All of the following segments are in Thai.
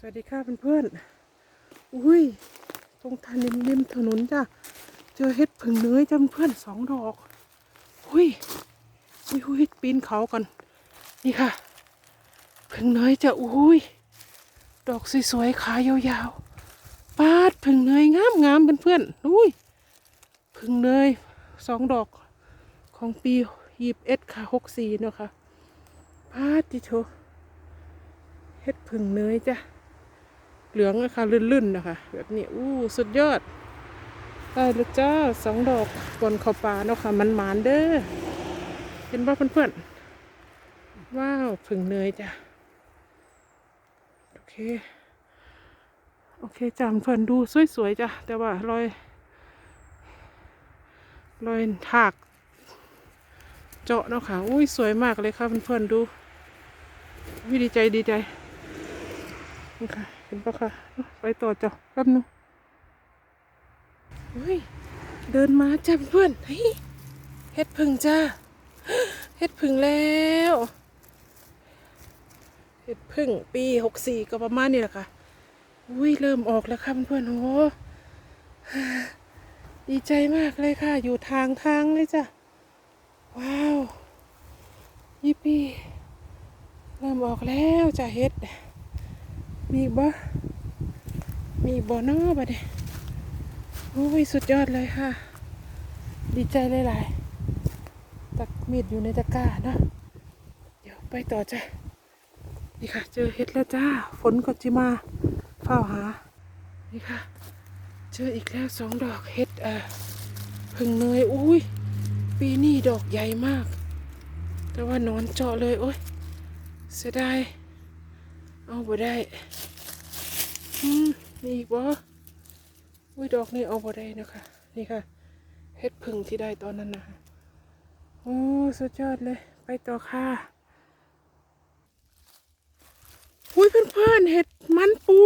สวัสดีค่ะเพื่อนๆ อุ้ย ตรงทางริมริมถนนจ้ะ เจอเห็ดผึ่งเนื้อจ้ะเพื่อนสองดอก อุ้ยอุ้ยอุ้ยปีนเขาก่อน นี่ค่ะ ผึ่งเนยจะอุ้ย ดอกสวยๆ ขายาวๆ ปาดผึ่งเนยงามงามๆเพื่อนๆ อุ้ย ผึ่งเนยสองดอกของปียีบเอ็ดค่ะหกสี่เนาะค่ะ ปาดดิโชเฮ็ดผึ่งเนยจ้ะ เหลืองนะคะลื่นๆนะคะ แบบนี้อู้สุดยอดได้แล้วจ้าสองดอกบนเขาป่าเนาะค่ะมันหมานเด้อเห็นป่ะเพื่อนๆว้าวผึ่งเนยจ้ะโอเค โอเคจ้าเพื่อนดูสวยๆจ้ะแต่ว่ารอยรอยถากเจาะเนาะค่ะอุ้ยสวยมากเลยค่ะเพื่อนๆดูวิดีใจดีใจนี่ค่ะ เห็นปะคะไปต่อจ้ะแป๊บนึงเฮ้ยเดินมาจ้ะเพื่อนเฮ้ยเฮ็ดพึ่งจ้าเฮ็ดพึ่งแล้วเฮ็ดพึ่งปีหกสี่ก็ประมาณนี้แหละค่ะอุ้ยเริ่มออกแล้วค่ะเพื่อนๆโอ้โหดีใจมากเลยค่ะ อยู่ทางทางเลยจ้ะว้าวยี่ปีเริ่มออกแล้วจ้ะเฮ็ด มีบ่ มีบ่นอบ่เนี่ยโอ้ยสุดยอดเลยค่ะ ดีใจหลายๆตักมีดอยู่ในตะกร้าเนาะ เดี๋ยวไปต่อจ้ะนี่ค่ะ เจอเห็ดแล้วจ้า ฝนก็จะมาเฝ้าหา นี่ค่ะ เจออีกแล้วสองดอกเห็ดเอ่อพึ่งเนยอุ้ย ปีนี้ดอกใหญ่มาก แต่ว่านอนเจาะเลย โอ้ย เสียดาย เอาบ่ได้อืมนี่อีกบ่อุ้ยดอกนี่เอาบ่ได้นะคะ นี่ค่ะเห็ดผึ่งที่ได้ตอนนั้นนะคะโอ้สุดยอดเลย ไปต่อค่ะอุ้ยเพื่อนๆเห็ดมันปู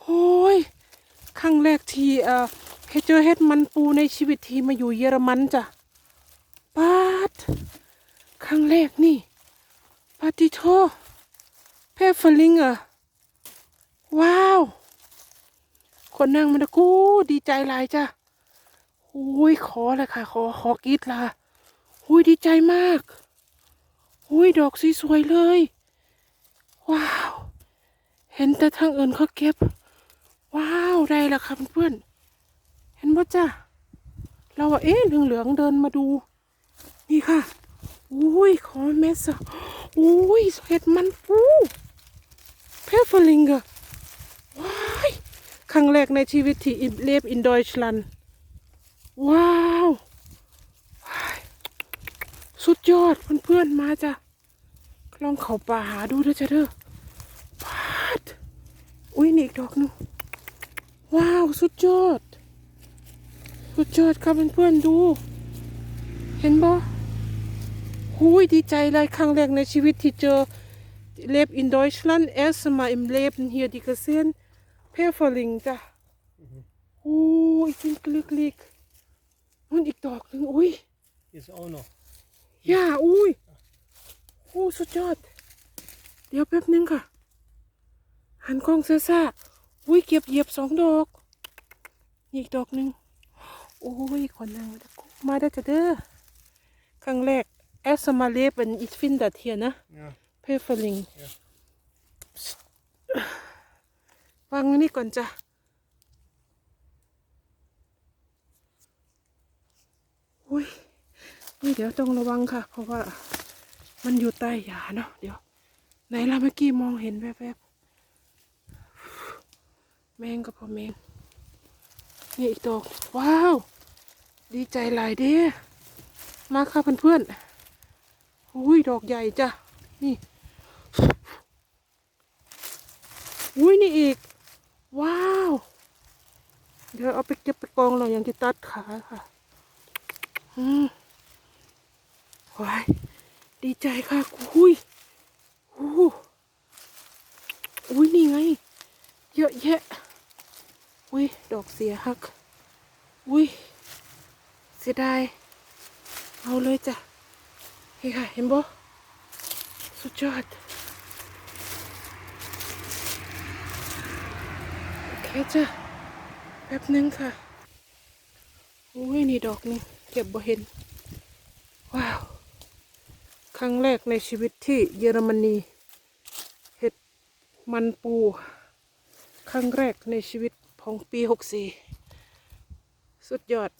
โอ้ยครั้งแรกที่เอ่อเคยเจอเห็ดมันปูในชีวิตที่มาอยู่เยอรมันจ้ะปาดครั้งแรกนี่ปาติโท เพฟฟลิงเหรอ ว้าว คนนั่งมันตะกูดีใจหลายจ้ะอุ้ยขอเลยค่ะ ขอขอกีดละอุ้ยดีใจมากอุ้ยดอกสสวยเลย ว้าว เห็นแต่ทางอื่นเขาเก็บ ว้าวได้ล้วค่ะเพื่อนเห็นป่ะจ้ะเราว่าเอ๊ะเหลืองๆเดินมาดู นี่ค่ะ อุ้ยขอเมสอะอุ้ยเห็ดมันปู ฟเฟลิงเกอร์ว้ายครั้งแรกในชีวิตที่อิเลฟอินดอยชลัน ว้าว สุดยอดเพื่อนๆมาจ้ะลองเขาป่าหาดูด้วยจ้ะเด้อพาดอุ้ยนี่อีกดอกนึงว้าวสุดยอด สุดยอดครับเพื่อนๆดู เห็นบ่หุยดีใจเลยครั้งแรกในชีวิตที่เจอ lebe in Deutschland erst mal im Leben hier die gesehen Pfefferling จ้ะโอ้ยจริงกลึกลิกนู่นอีกดอกหนึ่งอุ้ย Ist auch noch. ย่าอุ้ยโอ้สุดยอดเดี๋ยวแป๊บนึงค่ะ หันกล้องเซ่ซ่าๆอุ้ยเก็บเหยียบสองดอกนี่อีกดอกหนึ่ง โอ้ยขอนางมาได้อจ้ะเด้อ ครั้งแรก erst mal leben ich finde das hier นะ Ja. เพฟลิง Ja. วางไว้นี่ก่อนจ้ะอุ้ยนี่เดี๋ยวต้องระวังค่ะ เพราะว่ามันอยู่ใต้หญ้าเนาะเดี๋ยว ไหนล่ะเมื่อกี้มองเห็นแวบๆแมงก็พอแมง นี่อีกดอกว้าว ดีใจหลายเด้มาค่ะเพื่อนๆอุ้ยดอกใหญ่จ้ะนี่ อุ้ยนี่อีก ว้าว เดี๋ยวเอาไปเก็บไปกองเราอย่างที่ตัดขาค่ะ อืมว้ายดีใจค่ะอุ้ยอู้อุ้ยนี่ไง เยอะแยะ อุ้ยดอกเสียฮัก อุ้ยเสียดาย เอาเลยจ้ะเฮ้ยค่ะเห็นบ่สุดยอด เคจ้ะแป๊บนึงค่ะโอ้ยนี่ดอกนึงเก็บบ่เห็น ว้าว ครั้งแรกในชีวิตที่เยอรมนีเห็ดมันปู ครั้งแรกในชีวิตของปีหกสี่สุดยอด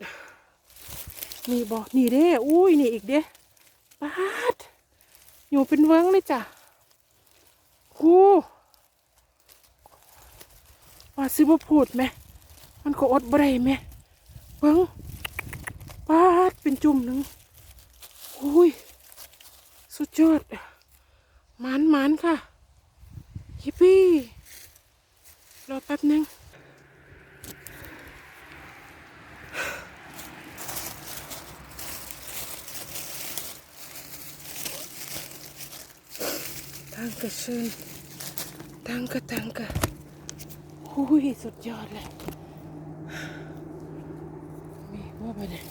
นี่บอกนี่เด้อุ้ยนี่อีกเด้ปาดอยู่เป็นเวิ้งเลยจ้ะโอ้ ว่าซิบ่พูดไหม มันก็อดบ่ได้ไหมเวิ้งปาดเป็นจุ่มหนึ่งอุ้ย สุดยอดหมานหมานค่ะฮิปปี้รอแป๊บนึง Danke schön. Danke, danke. หุยสุดยอดเลยมีว่า ไปเลย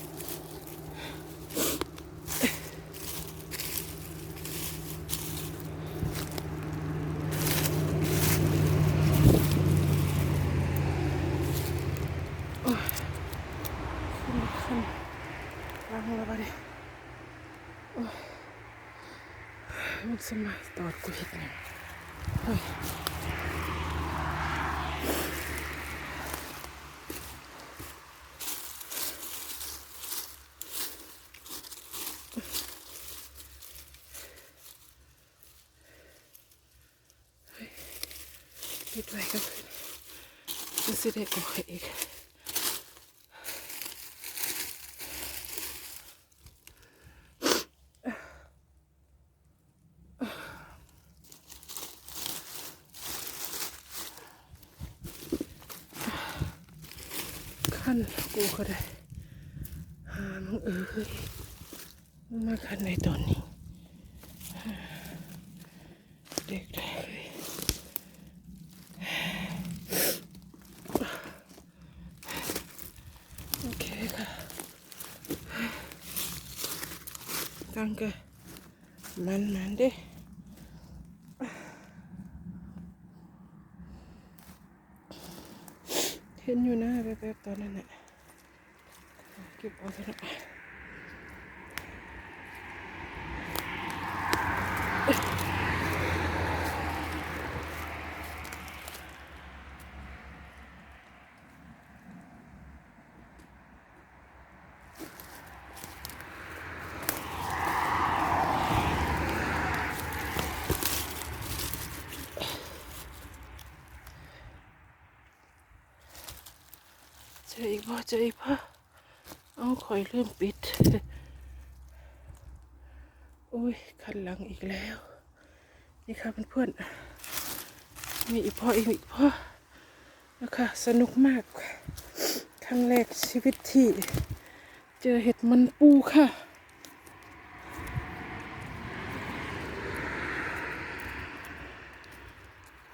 โอ้ยขึ้นมาขึ้นวางแล้วไปเลยโอ้ยมันสมัยตอดกูเห็ดเนี่ย ไว้ก็คือมันสิได้ออกอีกขั้นกูก็ได้หามึงเอ้ยมาขั้นในตอนนี้ เด็กได้เลย โอเคค่ะ Danke. มันมันดิเห็นอยู่นะแป๊บๆตอนนั้นน่ะเก็บเอาซะหน่อย เจออีกพ่อเจออีกพ่อเอาคอยเริ่มปิดโอ้ยคันหลังอีกแล้ว นี่ค่ะเพื่อนๆมีอีกพ่ออีกอีกพ่อนะคะสนุกมาก ครั้งแรกชีวิตที่ เจอเห็ดมันปูค่ะ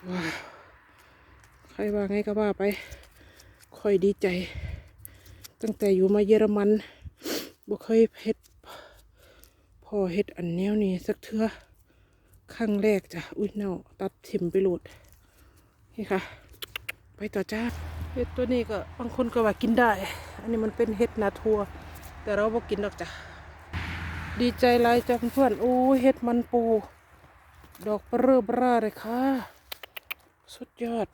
ว้าวใครว่าไงก็ว่าไปค่อยดีใจ ตั้งแต่อยู่มาเยอรมันบ่เคยเฮ็ดพ่อเฮ็ดอันแนวนี้สักเทือครั้งแรกจ้ะ อุ้ยเน่าตัดถิ่มไปหลุดนี่ค่ะ ไปต่อจ้าเห็ดตัวนี้ก็บางคนก็ว่ากินได้ อันนี้มันเป็นเห็ดนาทัว แต่เราบ่กินดอกจ้ะ ดีใจหลายจ้ะเพื่อนโอ้เห็ดมันปู ดอกเบอเร่อเบร่าเลยค่ะ สุดยอด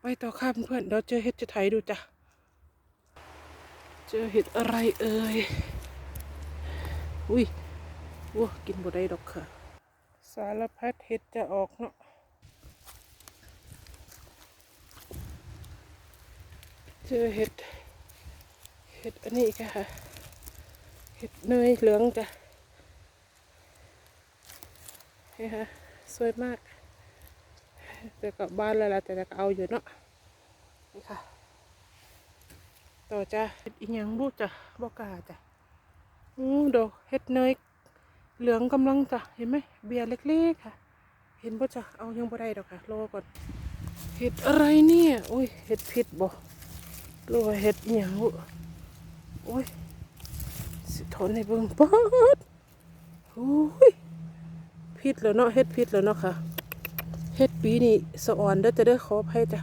ไปต่อค่ะเพื่อนเดี๋ยวเจอเห็ดจะไถดูจ้ะ เจอเห็ดอะไรเอ่ย อุ้ยวัวกินบ่ได้ดอกค่ะ สารพัดเห็ดจะออกเนาะเจอเห็ด เห็ดอันนี้ค่ะ เห็ดเนยเหลืองจ้ะนี่ค่ะสวยมาก แต่ก็บ้านแล้วล่ะแต่ก็เอาอยู่เนาะนี่ค่ะ ต่อจ้ะเห็ดอีหยังลูกจ้ะบอกล้าจ้ะอู้ดอกเห็ดเนยเหลืองกำลังจ้ะเห็นไหมเบียร์เล็กๆค่ะ เห็นป่ะจ้ะเอายังบ่ได้ดอกค่ะรอก่อนเห็ดอะไรเนี่ยโอ้ยเห็ดผิดบ่รอเห็ดอีหยังลูกโอ้ยสิทนให้เบิ่งป๊ดโอ้ยผิดแล้วเนาะเห็ดผิดแล้วเนาะค่ะเฮ็ดปีนี้สะอ่อนเด้อจะได้ขออภัยจ้ะ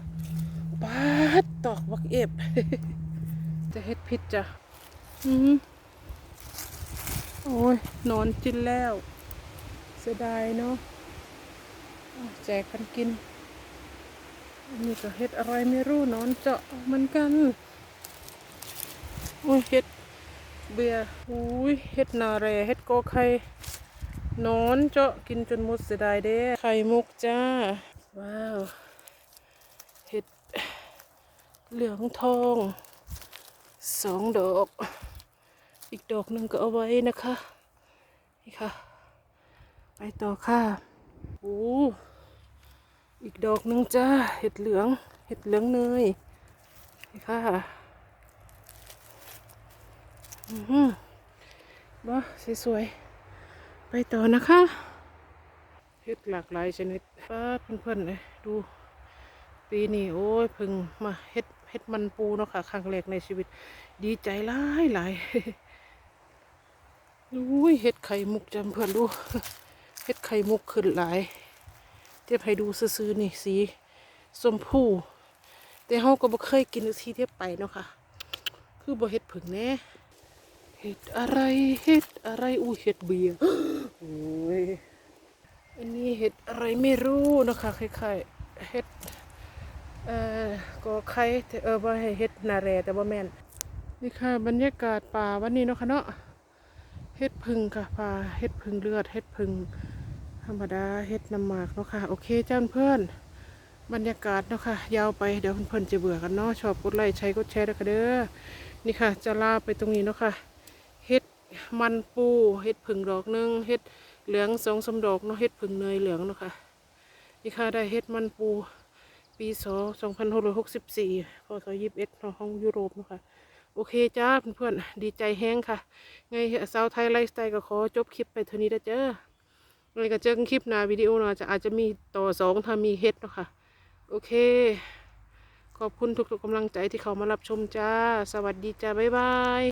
ปาดตอกบักเอฟ จะเฮ็ดพิษจ้ะอืมโอ้ยนอนจินแล้ว เสียดายเนาะแจกกันกินอันนี้ก็เฮ็ดอะไรไม่รู้นอนเจาะเหมือนกันโอ้ยเฮ็ดเบียร์อุ้ยเฮ็ดนาแรเฮ็ดโกไข่นอนเจาะกินจนหมดเสียดายเด้ไข่มุกจ้า ว้าว เห็ดเหลืองทอง สองดอก อีกดอกหนึ่งก็เอาไว้นะคะ นี่ค่ะ ไปต่อค่ะโอ้อีกดอกหนึ่งจ้าเห็ดเหลือง เห็ดเหลืองเนยนี่ค่ะอือหือบ้าสวยๆไปต่อนะคะเห็ดหลากหลายชนิดป้าเพื่อนๆเลยดู ปีนี้โอ้ยพึ่งมาเฮ็ด เฮ็ดมันปูเนาะค่ะครั้งแรกในชีวิต ดีใจหลายหลายอุ้ยเฮ็ดไข่มุกจำเพื่อนดูเฮ็ดไข่มุกขึ้นหลายเทียบให้ดูซื่อๆนี่สีชมพูแต่เฮาก็บ่เคยกินทีเทียบไปเนาะค่ะ คือบ่เฮ็ดผึ่งแน่เฮ็ดอะไรเฮ็ดอะไรอุ้เฮ็ดเบียร์โอ้ยอันนี้เฮ็ดอะไรไม่รู้เนาะคะคล้ายๆเฮ็ด เอ่อก็ไข่เออว่าให้เฮ็ดนาแรแต่ว่าแม่นนี่ค่ะบรรยากาศป่าวันนี้เนาะค่ะเนาะเฮ็ดพึ่งค่ะป่าเฮ็ดพึ่งเลือดเฮ็ดพึ่งธรรมดาเฮ็ดน้ำหมากเนาะค่ะโอเคเจ้าเพื่อนบรรยากาศเนาะค่ะยาวไปเดี๋ยวเพื่อนๆจะเบื่อกันเนาะชอบกดไลค์ใช้กดแชร์ด้วยค่ะเด้อนี่ค่ะ จะลาไปตรงนี้เนาะค่ะเฮ็ดมันปูเฮ็ดพึ่งดอกหนึงเฮ็ดเหลืองสองสมดอกเนาะเฮ็ดพึ่งเนยเหลืองเนาะค่ะนี่ค่ะได้เฮ็ดมันปู ปีสองสองพันหกร้อยหกสิบสี่พศยี่สิบเอ็ดห้องยุโรปนะคะโอเคจ้าเพื่อนๆดีใจแห้งค่ะ ไงสาวไทยไลฟ์สไตล์ก็ขอจบคลิปไปเท่านี้นะเจ้าไงก็เจอกันคลิปหน้าวิดีโอเนาะจะอาจจะมีต่อสองถ้ามีเฮ็ดเนาะค่ะ โอเค ขอบคุณทุกๆกำลังใจที่เขามารับชมจ้า สวัสดีจ้า บ๊ายบาย